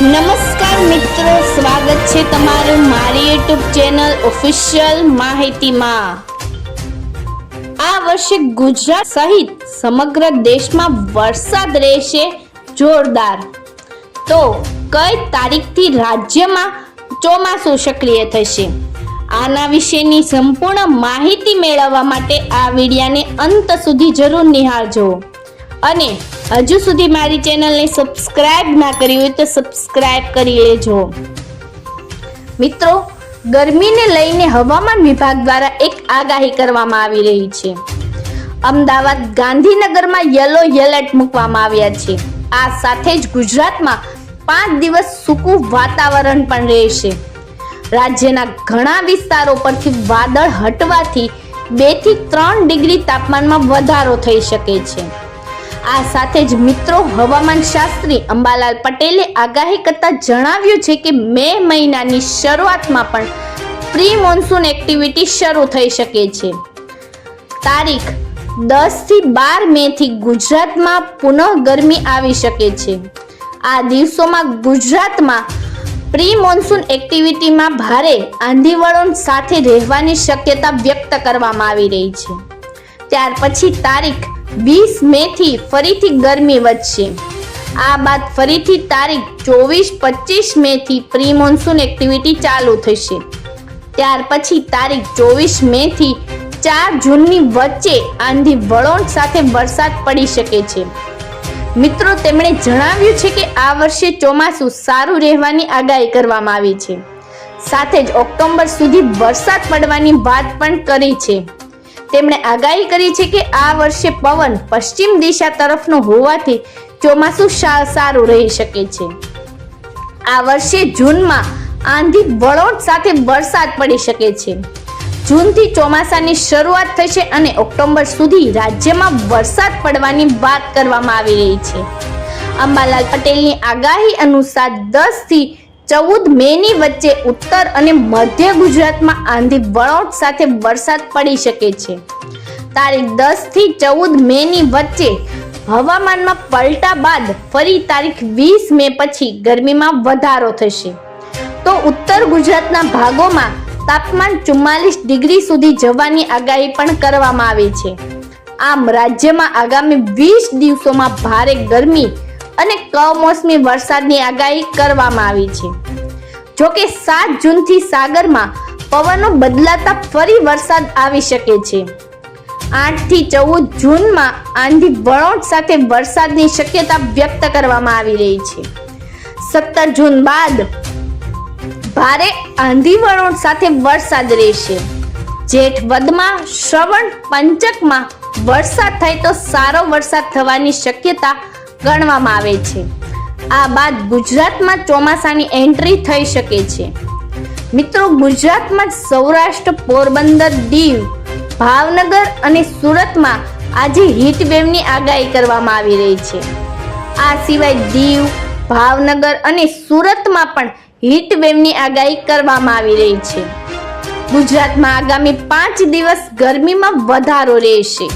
નમસ્કાર મિત્રો, સ્વાગત છે તમારું મારી યુટ્યુબ ચેનલ ઓફિશિયલ માહિતીમાં. આ વર્ષે ગુજરાત સહિત સમગ્ર દેશમાં વરસાદ રહેશે જોરદાર. તો કઈ તારીખથી રાજ્યમાં ચોમાસું સક્રિય થશે? આના વિશેની સંપૂર્ણ માહિતી મેળવવા માટે આ વિડિયાને અંત સુધી જરૂર નિહાળજો. અને હજુ સુધી મારી ચેનલને સબસ્ક્રાઇબ ના કરી હોય તો સબસ્ક્રાઇબ કરી લેજો. મિત્રો, ગરમીને લઈને હવામાન વિભાગ દ્વારા એક આગાહી કરવામાં આવી રહી છે. અમદાવાદ ગાંધીનગરમાં યલો એલર્ટ મૂકવામાં આવ્યા છે. આ સાથે જ ગુજરાતમાં પાંચ દિવસ સૂકું વાતાવરણ પણ રહેશે. રાજ્યના ઘણા વિસ્તારો પરથી વાદળ હટવાથી બેથી ત્રણ ડિગ્રી તાપમાનમાં વધારો થઈ શકે છે. આ સાથે જ મિત્રો હવામાન શાસ્ત્રી અંબાલાલ પટેલે આગાહી કરતા જણાવ્યું છે કે મે મહિનાની શરૂઆતમાં પણ પ્રી મોન્સૂન એક્ટિવિટી શરૂ થઈ શકે છે. તારીખ દસથી બાર મે થી ગુજરાતમાં પુનઃ ગરમી આવી શકે છે. આ દિવસોમાં ગુજરાતમાં પ્રી મોન્સૂન એક્ટિવિટીમાં ભારે આંધીવળો સાથે રહેવાની શક્યતા વ્યક્ત કરવામાં આવી રહી છે. ત્યાર પછી તારીખ વીસ મે થી ફરીથી ગરમી વધશે. આ બાદ ફરીથી તારીખ ચોવીસ પચીસ મે થી પ્રી મોન્સૂન એક્ટિવિટી ચાલુ થશે. ત્યાર પછી તારીખ ચોવીસ મે થી ચાર જૂનની વચ્ચે આંધી વળોણ સાથે વરસાદ પડી શકે છે. મિત્રો, તેમણે જણાવ્યું છે કે આ વર્ષે ચોમાસું સારું રહેવાની આગાહી કરવામાં આવી છે. સાથે જ ઓક્ટોબર સુધી વરસાદ પડવાની વાત પણ કરી છે. તેમણે આગાહી કરી છે કે આ વર્ષે પવન પશ્ચિમ દિશા તરફનો હોવાથી ચોમાસું સારું રહી શકે છે. આ વર્ષે જૂનમાં આંધી વળોટ સાથે વરસાદ પડી શકે છે. જૂનથી ચોમાસાની શરૂઆત થશે અને ઓક્ટોબર સુધી રાજ્યમાં વરસાદ પડવાની વાત કરવામાં આવી રહી છે. અંબાલાલ પટેલની આગાહી અનુસાર દસથી થી ચૌદ મે ની વચ્ચે ઉત્તર અને મધ્ય ગુજરાતમાં આંધી વળોટ સાથે વરસાદ પડી શકે છે. તારીખ દસથી ચૌદ મે ની વચ્ચે હવામાનમાં પલટા બાદ ફરી તારીખ વીસ મે પછી ગરમીમાં વધારો થશે. તો ઉત્તર ગુજરાતના ભાગોમાં તાપમાન ચુમ્માલીસ ડિગ્રી સુધી જવાની આગાહી પણ કરવામાં આવી છે. આમ રાજ્યમાં આગામી વીસ દિવસોમાં ભારે ગરમી અને કમોસમી વરસાદની આગાહી કરવામાં આવી છે. જોકે સાત જૂનથી સાગરમાં પવનો બદલાતા ફરી વરસાદ આવી શકે છે. આઠથી ચૌદ જૂનમાં આંધી વળોટ સાથે વરસાદની શક્યતા વ્યક્ત કરવામાં આવી રહી છે. સત્તર જૂન બાદ ભારે આંધી વળોટ સાથે વરસાદ રહેશે. જેઠ વધમાં શ્રવણ પંચકમાં વરસાદ થાય તો સારો વરસાદ થવાની શક્યતા ગણવામાં આવે છે. આ બાદ ગુજરાતમાં ચોમાસાની એન્ટ્રી થઈ શકે છે. મિત્રો, ગુજરાતમાં સૌરાષ્ટ્ર પોરબંદર દીવ, ભાવનગર અને સુરતમાં આજે હીટ આગાહી કરવામાં આવી રહી છે. આ સિવાય દીવ, ભાવનગર અને સુરતમાં પણ હીટ આગાહી કરવામાં આવી રહી છે. ગુજરાતમાં આગામી પાંચ દિવસ ગરમીમાં વધારો રહેશે.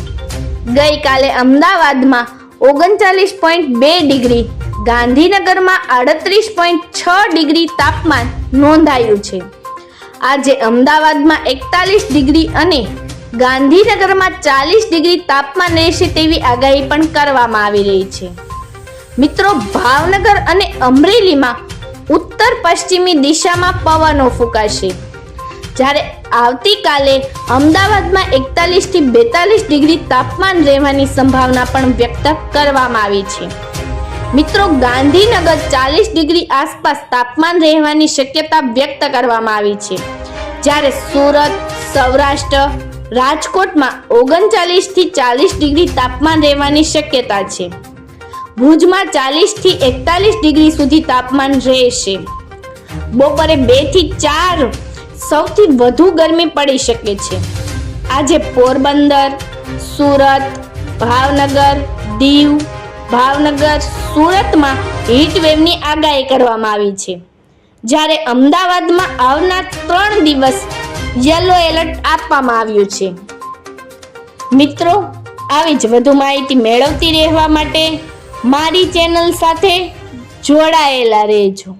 ગઈકાલે અમદાવાદમાં ઓગણચાલીસ પોઈન્ટ બે ડિગ્રી. ગાંધીનગરમાં આડત્રીસ પોઈન્ટ છ ડિગ્રી તાપમાન નોંધાયું છે. આજે અમદાવાદમાં એકતાલીસ ડિગ્રી અને ગાંધીનગરમાં ચાલીસ ડિગ્રી તાપમાન રહેશે તેવી આગાહી પણ કરવામાં આવી રહી છે. મિત્રો, ભાવનગર અને અમરેલીમાં ઉત્તર પશ્ચિમી દિશામાં પવનો ફૂંકાશે. જ્યારે આવતીકાલે અમદાવાદમાં એકતાલીસથી બેતાલીસ ડિગ્રી તાપમાન રહેવાની સંભાવના પણ વ્યક્ત કરવામાં આવી છે. મિત્રો, ગાંધીનગર ચાલીસ ડિગ્રી આસપાસ તાપમાન રહેવાની શક્યતા વ્યક્ત કરવામાં આવી છે. જ્યારે સુરત, સૌરાષ્ટ્ર, રાજકોટમાં ઓગણચાલીસથી ચાલીસ ડિગ્રી તાપમાન રહેવાની શક્યતા છે. ભુજમાં ચાલીસથી એકતાલીસ ડિગ્રી સુધી તાપમાન રહેશે. બપોરે બેથી ચાર સૌથી વધુ ગરમી પડી શકે છે. આજે પોરબંદર, સુરત, ભાવનગર, દીવ, ભાવનગર, સુરતમાં હીટ વેવની આગાહી કરવામાં આવી છે. જ્યારે અમદાવાદમાં આવનાર ત્રણ દિવસ યલો એલર્ટ આપવામાં આવ્યું છે. મિત્રો, આવી જ વધુ માહિતી મેળવતી રહેવા માટે મારી ચેનલ સાથે જોડાયેલા રહેજો.